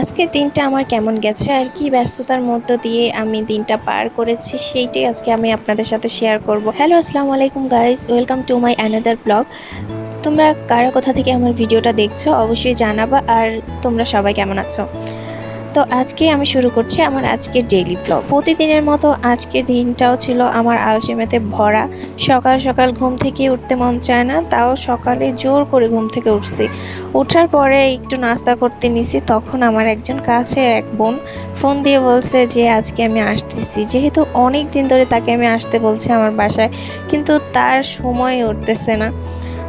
আজকের দিনটা আমার কেমন গেছে আর কি ব্যস্ততার মধ্য দিয়ে আমি দিনটা পার করেছি সেইটাই আজকে আমি আপনাদের সাথে শেয়ার করব। হ্যালো আসসালামু আলাইকুম guys welcome to my another blog তোমরা কারা কোথা থেকে আমার ভিডিওটা দেখছ অবশ্যই জানাবা আর তোমরা সবাই কেমন আছো? তো আজকে আমি শুরু করছি আমার আজকের ডেইলি ব্লগ প্রতিদিনের মতো আজকের দিনটাও ছিল আমার আলসেমেতে ভরা। সকাল সকাল ঘুম থেকে উঠতে মন চায় না, তাও সকালে জোর করে ঘুম থেকে উঠছি। ওঠার পরে একটু নাস্তা করতে নিছি, তখন আমার একজন কাছে এক বোন ফোন দিয়ে বলছে যে, আজকে আমি আসতেছি। যেহেতু অনেক দিন ধরে তাকে আমি আসতে বলছি আমার বাসায়, কিন্তু তার সময় উঠতেছে না।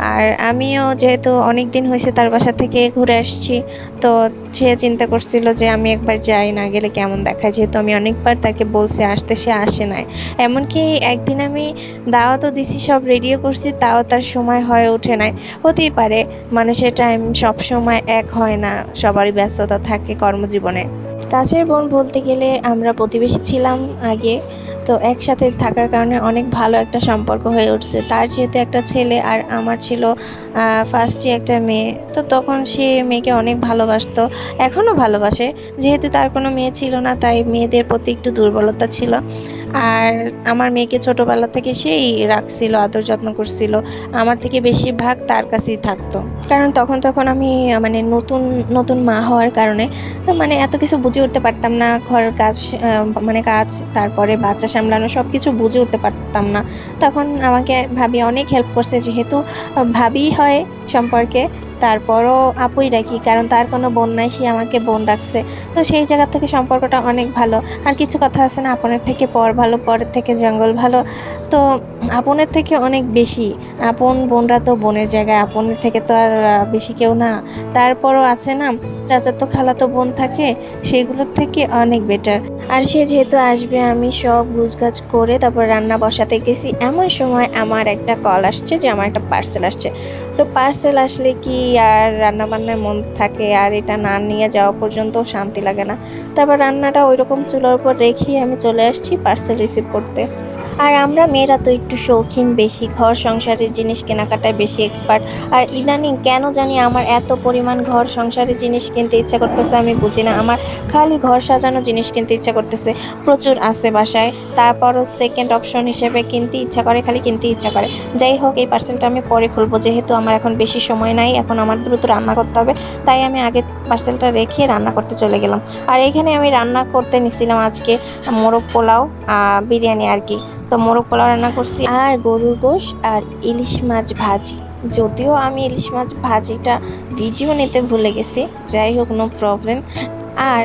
আর আমিও যেহেতু অনেক দিন হয়েছে তার বাসা থেকে ঘুরে আসছি, তো সে চিন্তা করছিল যে আমি একবার যাই, না গেলে কেমন দেখায়? যেহেতু আমি অনেকবার তাকে বলছি, আসতে সে আসে নাই। এমনকি একদিন আমি দাওয়াতও দিছি, সব রেডিও করছি, তাও তার সময় হয়ে ওঠে নাই। হতেই পারে, মানুষের টাইম সব সময় এক হয় না, সবারই ব্যস্ততা থাকে কর্মজীবনে। কাছের বোন বলতে গেলে আমরা প্রতিবেশী ছিলাম আগে, তো একসাথে থাকার কারণে অনেক ভালো একটা সম্পর্ক হয়ে উঠছে। তার যেহেতু একটা ছেলে আর আমার ছিল ফার্স্টে একটা মেয়ে, তো তখন সে মেয়েকে অনেক ভালোবাসত, এখনও ভালোবাসে। যেহেতু তার কোনো মেয়ে ছিল না, তাই মেয়েদের প্রতি একটু দুর্বলতা ছিল। আর আমার মেয়েকে ছোটোবেলা থেকে সেই রাখছিল আদর যত্ন করছিল। আমার থেকে বেশিরভাগ তার কাছেই থাকতো। কারণ তখন তখন আমি মানে নতুন নতুন মা হওয়ার কারণে মানে এত কিছু বুঝে উঠতে পারতাম না। ঘরের কাজ মানে কাজ, তারপরে বাচ্চা সামলানো সব কিছু বুঝে উঠতে পারতাম না। তখন আমাকে ভাবি অনেক হেল্প করছে। যেহেতু ভাবি হয় সম্পর্কে তারপরও আপুই রাখি, কারণ তার কোনো বোন নাই, সে আমাকে বোন রাখছে। তো সেই জায়গা থেকে সম্পর্কটা অনেক ভালো। আর কিছু কথা আছে না, আপনের থেকে পর ভালো, পরের থেকে জঙ্গল ভালো। তো আপনের থেকে অনেক বেশি। আপন বোনরা তো বোনের জায়গায়, আপনের থেকে তো আর বেশি কেউ না। তারপরও আছে না চাচাতো খালাতো বোন থাকে, সেগুলোর থেকে অনেক বেটার আর সে যেহেতু আসবে, আমি সব গুছগাছ করে তারপর রান্না বসাতে গেছি। এমন সময় আমার একটা কল আসছে যে, আমার একটা পার্সেল আসছে। তো পার্সেল আসলে কি আর রান্না বান্নায় মন থাকে আর এটা না নিয়ে যাওয়া পর্যন্ত শান্তি লাগে না। তারপর রান্নাটা ওই রকম চুলার উপর রেখেই আমি চলে আসছি পার্সেল রিসিভ করতে। আর আমরা মেয়েরা তো একটু শৌখিন, বেশি ঘর সংসারের জিনিস কেনাকাটায় বেশি এক্সপার্ট আর ইদানিং কেন জানি আমার এত পরিমাণ ঘর সংসারের জিনিস কিনতে ইচ্ছা করতেছে আমি বুঝি না। আমার খালি ঘর সাজানো জিনিস কিনতে ইচ্ছা করতেছে। প্রচুর আছে বাসায়। তারপরও সেকেন্ড অপশন হিসেবে কিনতে ইচ্ছা করে, খালি কিনতে ইচ্ছা করে। যাই হোক, এই পার্সেলটা আমি পরে খুলবো। যেহেতু আমার এখন বেশি সময় নাই, এখন আমার দ্রুত রান্না করতে হবে। তাই আমি আগে পার্সেলটা রেখে রান্না করতে চলে গেলাম। আর এখানে আমি রান্না করতে নিছিলাম আজকে মোরগ পোলাও বিরিয়ানি আর কি। তো মোরগ পোলাও রান্না করছি। আর গরুর গোশ আর ইলিশ মাছ ভাজি। যদিও আমি ইলিশ মাছ ভাজিটা ভিডিও নিতে ভুলে গেছি। যাই হোক নো প্রবলেম আর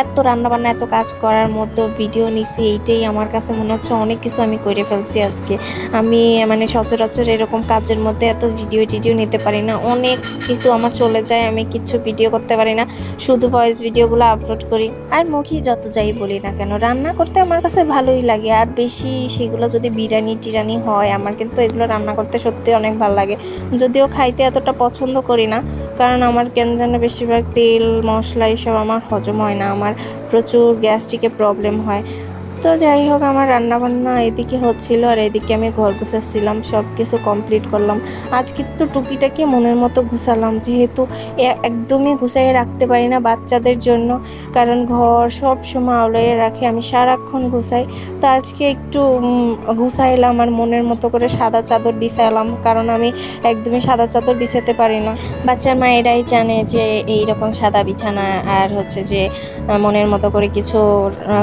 এত রান্নাবান্না, এত কাজ করার মধ্যেও ভিডিও নিছি, এইটাই আমার কাছে মনে হচ্ছে অনেক কিছু আমি করে ফেলছি আজকে। আমি মানে সচরাচর এরকম কাজের মধ্যে এত ভিডিও টিডিও নিতে পারি না। অনেক কিছু আমার চলে যায়, আমি কিছু ভিডিও করতে পারি না। শুধু ভয়েস ভিডিওগুলো আপলোড করি। আর মুখী যত যাই বলি না কেন, রান্না করতে আমার কাছে ভালোই লাগে। আর বেশি সেগুলো যদি বিরিয়ানি টিরানি হয়, আমার কিন্তু এগুলো রান্না করতে সত্যি অনেক ভালো লাগে। যদিও খাইতে এতটা পছন্দ করি না, কারণ আমার কেন যেন বেশিরভাগ তেল, মশলা এসব আমার হজম হয় না। আমার প্রচুর গ্যাস্ট্রিকের প্রবলেম হয়। তো যাই হোক, আমার রান্নাবান্না এদিকে হচ্ছিল আর এদিকে আমি ঘর গুছাচ্ছিলাম সব কিছু কমপ্লিট করলাম। আজকে তো টুকিটাকে মনের মতো ঘুষালাম যেহেতু একদমই গুছাইয়ে রাখতে পারি না বাচ্চাদের জন্য, কারণ ঘর সব সময় আওলাইয়ে রাখে, আমি সারাক্ষণ গুছাই। তো আজকে একটু গুছাইলাম আর মনের মতো করে সাদা চাদর বিছাইলাম, কারণ আমি একদমই সাদা চাদর বিছাতে পারি না। বাচ্চার মায়েরাই জানে যে এই রকম সাদা বিছানা আর হচ্ছে যে মনের মতো করে কিছু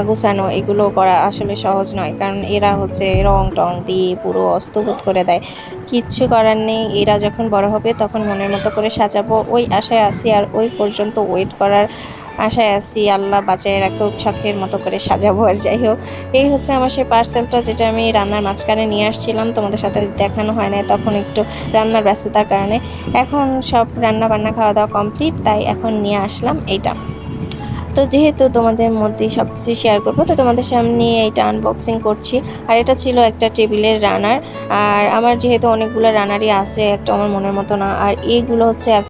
গুছানো, এগুলো করা আসলে সহজ নয়। কারণ এরা হচ্ছে রং টং দিয়ে পুরো অস্তবোধ করে দেয়। কিচ্ছু করার নেই। এরা যখন বড় হবে তখন মনের মতো করে সাজাবো। ওই আশায় আসি আর ওই পর্যন্ত ওয়েট করার আশায় আছি। আল্লাহ বাঁচায় রাখুক, শখের মতো করে সাজাবো আর যাই হোক। এই হচ্ছে আমার সেই পার্সেলটা যেটা আমি রান্নার মাঝখানে নিয়ে আসছিলাম। তোমাদের সাথে দেখানো হয় না তখন একটু রান্নার ব্যস্ততার কারণে। এখন সব রান্না বান্না খাওয়া দাওয়া কমপ্লিট তাই এখন নিয়ে আসলাম এইটা। তো যেহেতু তোমাদের মধ্যেই সব কিছু শেয়ার করব, তো তোমাদের সামনে এটা আনবক্সিং করছি। আর এটা ছিল একটা টেবিলের রানার আর আমার যেহেতু অনেকগুলো রানারই আছে, একটা আমার মনের মতো না। আর এইগুলো হচ্ছে